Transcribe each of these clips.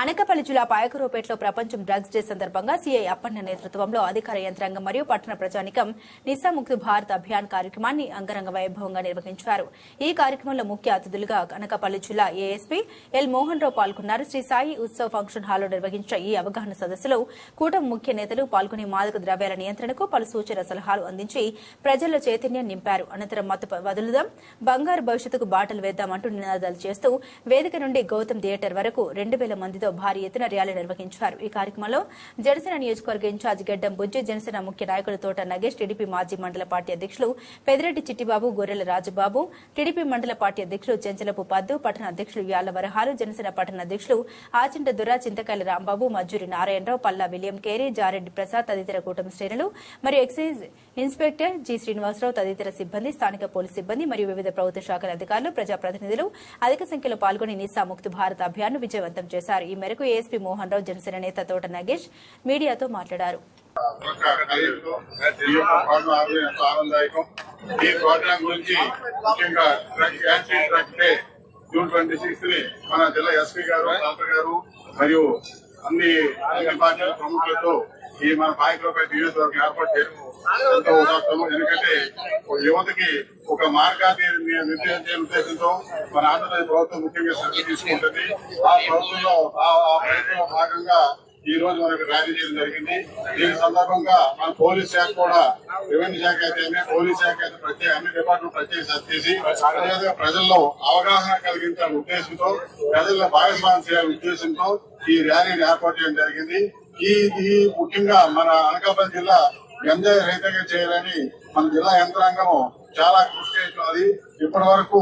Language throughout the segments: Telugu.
అనకపల్లి జిల్లా పాయకరూపేటలో ప్రపంచం డ్రగ్స్ డే సందర్భంగా సీఐ అప్పన్న నేతృత్వంలో అధికార యంత్రాంగం మరియు పట్టణ ప్రజానికం నిశాముక్తి భారత్ అభియాన్ కార్యక్రమాన్ని అంగరంగ వైభవంగా నిర్వహించారు. ఈ కార్యక్రమంలో ముఖ్య అతిథులుగా అనకపల్లి జిల్లా ఏఎస్పీ ఎల్ మోహన్ రావు పాల్గొన్నారు. శ్రీ సాయి ఉత్సవ్ ఫంక్షన్ హాల్లో నిర్వహించిన ఈ అవగాహన సదస్సులో కూటమి ముఖ్య నేతలు పాల్గొని మాదక ద్రవ్యాల నియంత్రణకు పలు సూచన సలహాలు అందించి ప్రజల్లో చైతన్యం నింపారు. అనంతరం మత్తు వదులుదాం బంగారు భవిష్యత్తుకు బాటలు వేద్దామంటూ నినాదాలు చేస్తూ వేదిక నుండి గౌతమ్ థియేటర్ వరకు రెండు వేల మందితో భారీ ఎత్తున ర్యాలీ నిర్వహించారు. ఈ కార్యక్రమంలో జనసేన నియోజకవర్గ ఇన్ఛార్జ్ గెడ్డం బుజ్జి జనసేన ముఖ్య నాయకులు తోట నగేష్ టీడీపీ మాజీ మండల పార్టీ అధ్యక్షులు పెదిరెడ్డి చిట్టిబాబు గొర్రెల రాజుబాబు టీడీపీ మండల పార్టీ అధ్యక్షులు చెంచలపు పద్దు పట్టణ అధ్యక్షులు యాళ్ళ వరహాలు జనసేన పట్టణ అధ్యక్షులు ఆచింట దురా చింతకాయల రాంబాబు మజ్జూరి నారాయణరావు పల్లా విలియం కేరీ జారెడ్డి ప్రసాద్ తదితర కూటమి శ్రేణులు మరియు ఎక్సైజ్ ఇన్స్పెక్టర్ జి శ్రీనివాసరావు తదితర సిబ్బంది స్థానిక పోలీసు సిబ్బంది మరియు వివిధ ప్రభుత్వ శాఖల అధికారులు ప్రజాప్రతినిధులు అధిక సంఖ్యలో పాల్గొని నిస్సా ముక్తి భారత్ అభియాన్ను విజయవంతం చేశారు. ఈ మేరకు ఏఎస్పీ మోహన్ రావు జనసేన నేత తోట నగేష్ మీడియాతో మాట్లాడారు ఈ యొక్క గురించి ముఖ్యంగా drug anti drug day June twenty సిక్స్త్ని మన జిల్లా ఎస్పీ గారు కలెక్టర్ గారు మరియు అన్ని అన్ని పార్టీల ప్రముఖులతో ఈ మన పాయకులపేట నియోజకవర్గం ఏర్పాటు చేయడం ఎంతో ఉదాత్తమం. ఎందుకంటే యువతకి ఒక మార్గాన్ని ని- నిర్దేశం చేయడం ఉద్దేశంతో మన ఆంధ్రప్రదేశ్ ప్రభుత్వం ముఖ్యంగా శ్రద్ధ తీసుకుంటుంది. ఆ ప్రభుత్వంలో ఆ- ప్రయత్నంలో భాగంగా ఈ రోజు మనకు ర్యాలీ చేయడం జరిగింది. దీని సందర్భంగా మన పోలీస్ శాఖ కూడా రెవెన్యూ శాఖ అయితే పోలీస్ శాఖ అయితే ప్రత్యేక అన్ని డిపార్ట్మెంట్ ప్రత్యేక చేసి అదేవిధంగా ప్రజల్లో అవగాహన కలిగించాలనే ఉద్దేశంతో ప్రజల్లో భాగస్వామ్యం చేయాలనే ఉద్దేశంతో ఈ ర్యాలీని ఏర్పాటు చేయడం జరిగింది. ఈ ముఖ్యంగా మన అనకాపల్లి జిల్లా గంజాయి రహితంగా చేయాలని మన జిల్లా యంత్రాంగం చాలా కృషి చేస్తున్నది ఇప్పటి వరకు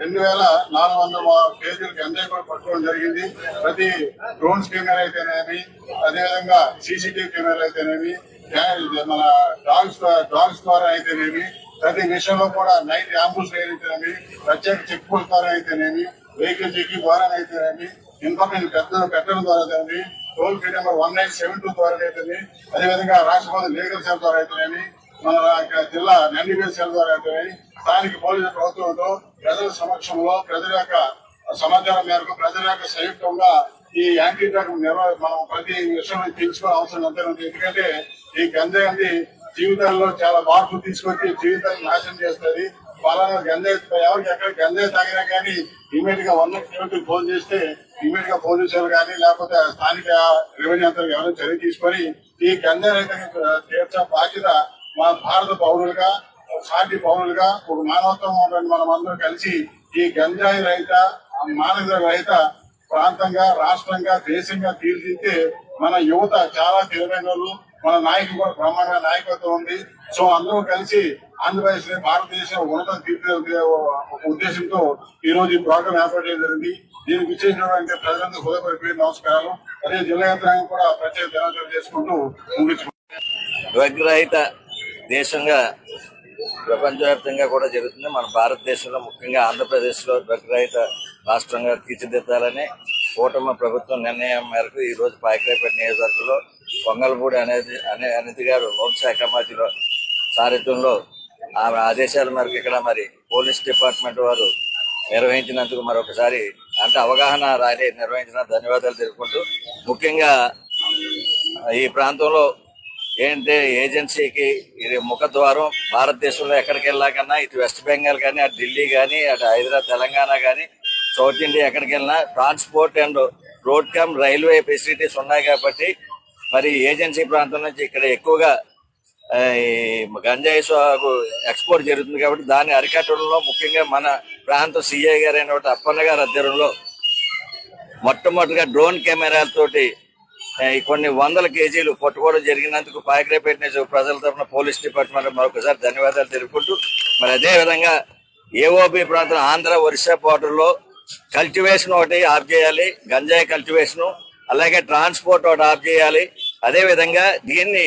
రెండు వేల నాలుగు వందల కేజీలు గంజాయి కూడా పట్టుకోవడం జరిగింది. ప్రతి డ్రోన్ కెమెరా అయితేనేమి అదేవిధంగా సీసీటీవీ కెమెరా అయితేనేమి మన డాగ్స్ డాగ్స్ ద్వారా అయితేనేమి ప్రతి విషయంలో కూడా నైట్ అంబుల్స్ అయితేనేమి ప్రత్యేక చెక్ పోస్ట్ ద్వారా అయితేనేమి వెహికల్ చెక్కింగ్ ద్వారా అయితేనేమి ఇన్ఫర్మేషన్ పెద్ద పెట్టడం ద్వారా అయితేనేమి toll free number one nine seven two ద్వారా అయితేనేమి అదేవిధంగా రాష్ట్రపతి లీగల్ సెల్ ద్వారా అయితేనేమి మన జిల్లా ఎన్డీబీఎస్ సెల్ ద్వారా అయితేనేమి స్థానిక పోలీసు ప్రభుత్వంతో ప్రజల సమక్షంలో ప్రజల యొక్క సమాచారం మేరకు ప్రజల యొక్క సంయుక్తంగా ఈ యాంటీ డ్రగ్ మనం ప్రతి విషయం తెలుసుకోవాల్సిన అవసరం అంతే ఎందుకంటే ఈ గంజాయి అనేది జీవితాల్లో చాలా మార్పులు తీసుకొచ్చి జీవితాన్ని నాశనం చేస్తుంది. పలానా గంజాయి ఎవరికి ఎక్కడ గంజాయి తాగినా కానీ ఇమీడియట్గా వన్ కిలోమీటర్ ఫోన్ చేస్తే ఇమీడియట్గా పోలీసులు కానీ లేకపోతే స్థానిక రెవెన్యూ అంతరం ఎవరైనా చర్య తీసుకొని ఈ గంజా రైతులకు తీర్చే బాధ్యత మా భారత పౌరులుగా సాటి పౌరులుగా ఒక మానవత్వం ఉన్నటువంటి మనం అందరం కలిసి ఈ గంజాయి రహిత మానవ రహిత ప్రాంతంగా రాష్ట్రంగా దేశంగా తీర్చిదిద్దే మన యువత చాలా తెలివైన మన నాయకులు కూడా బ్రహ్మాండ నాయకత్వం ఉంది. సో అందరూ కలిసి ఆంధ్రప్రదేశ్ భారతదేశం ఉన్నత తీర్చే ఒక ఉద్దేశంతో ఈ రోజు ఈ ప్రోగ్రామ్ ఏర్పాటు చేయడం జరిగింది. దీనికి విచ్చేసినటువంటి ప్రజలందరూ హృదయపడి నమస్కారాలు. అదే జిల్లా యంత్రాంగం కూడా ప్రత్యేక దినోత్సవం చేసుకుంటూ ముగించుకుంటాం దేశంగా ప్రపంచవ్యాప్తంగా కూడా జరుగుతుంది. మన భారతదేశంలో ముఖ్యంగా ఆంధ్రప్రదేశ్లో డ్రగ్ రహిత రాష్ట్రంగా తీర్చిదిద్దాలని కూటమి ప్రభుత్వం నిర్ణయం మేరకు ఈ రోజు నియోజకవర్గంలో పొంగల్పూడి అనేది అనే అనితి గారు హోంశాఖ మంత్రిలో సారథ్యంలో ఆమె ఆదేశాల మేరకు ఇక్కడ మరి పోలీస్ డిపార్ట్మెంట్ వారు నిర్వహించినందుకు మరొకసారి అంటే అవగాహన ర్యాలీ నిర్వహించిన ధన్యవాదాలు తెలుపుకుంటూ ముఖ్యంగా ఈ ప్రాంతంలో ఏంటంటే ఏజెన్సీకి ఇది ముఖద్వారం భారతదేశంలో ఎక్కడికి వెళ్ళాకన్నా ఇటు వెస్ట్ బెంగాల్ కానీ అటు ఢిల్లీ కానీ అటు హైదరాబాద్ తెలంగాణ కానీ సౌత్ ఇండియా ఎక్కడికి వెళ్ళినా transport and road cum railway facilities ఉన్నాయి కాబట్టి మరి ఏజెన్సీ ప్రాంతం నుంచి ఇక్కడ ఎక్కువగా గంజాయి సాగు ఎక్స్పోర్ట్ జరుగుతుంది కాబట్టి దాన్ని అరికట్టడంలో ముఖ్యంగా మన ప్రాంత సిఐ గారు అయిన అప్పన్న గారి అధ్యయనంలో మొట్టమొదటిగా డ్రోన్ కెమెరాలతోటి కొన్ని వందల కేజీలు పట్టుకోవడం జరిగినందుకు పాయకరేపేట నియోజక ప్రజల తరఫున పోలీస్ డిపార్ట్మెంట్ మరొకసారి ధన్యవాదాలు తెలుపుకుంటూ మరి అదే విధంగా ఏఓబి ప్రాంతం ఆంధ్ర ఒరిస్సా బోర్డర్లో కల్టివేషన్ ఒకటి ఆఫ్ చేయాలి గంజాయి కల్టివేషన్ అలాగే ట్రాన్స్పోర్ట్ ఒకటి ఆఫ్ చేయాలి. అదే విధంగా దీన్ని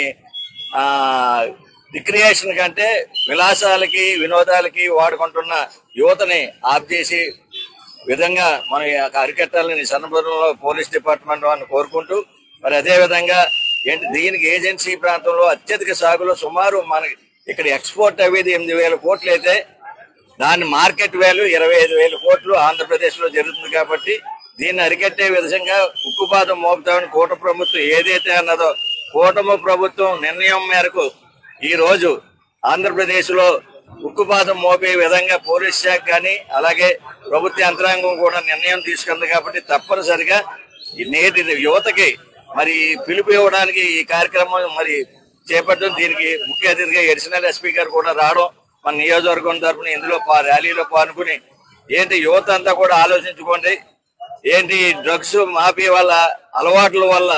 రిక్రియేషన్ కంటే విలాసాలకి వినోదాలకి వాడుకుంటున్న యువతని ఆఫ్ చేసి విధంగా మన అరికట్టాలని సన్నబురంలో పోలీస్ డిపార్ట్మెంట్ వారిని కోరుకుంటూ మరి అదే విధంగా ఏంటి దీనికి ఏజెన్సీ ప్రాంతంలో అత్యధిక సాగులో సుమారు మనకి ఇక్కడ ఎక్స్పోర్ట్ అయ్యేది ఎనిమిది వేల కోట్లు అయితే దాని మార్కెట్ వాల్యూ ఇరవై ఐదు వేల కోట్లు ఆంధ్రప్రదేశ్లో జరుగుతుంది కాబట్టి దీన్ని అరికట్టే విధంగా ఉక్కుపాదం మోపుతామని కూట ప్రభుత్వం ఏదైతే అన్నదో కూటమి ప్రభుత్వం నిర్ణయం మేరకు ఈ రోజు ఆంధ్రప్రదేశ్లో ఉక్కుపాదం మోపే విధంగా పోలీస్ శాఖ కానీ అలాగే ప్రభుత్వ యంత్రాంగం కూడా నిర్ణయం తీసుకుంది కాబట్టి తప్పనిసరిగా నేటి యువతకి మరి పిలుపు ఇవ్వడానికి ఈ కార్యక్రమం మరి చేపట్టడం దీనికి ముఖ్య అతిథిగా ఎడిషనల్ ఎస్పీ గారు కూడా రావడం మన నియోజకవర్గం తరఫున ఇందులో పా- ర్యాలీలో పాల్గొని ఏంటి యువత అంతా కూడా ఆలోచించుకోండి. ఏంటి డ్రగ్స్ మాఫీ వల్ల అలవాట్ల వల్ల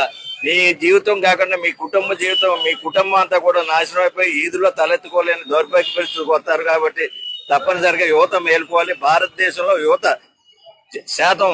మీ జీవితం కాకుండా మీ కుటుంబ జీవితం మీ కుటుంబం అంతా కూడా నాశనం అయిపోయి ఈదులో తలెత్తుకోలేని దౌర్భాగ్య పరిస్థితికి వస్తారు కాబట్టి తప్పనిసరిగా యువత మేలుకోవాలి. భారతదేశంలో యువత శాతం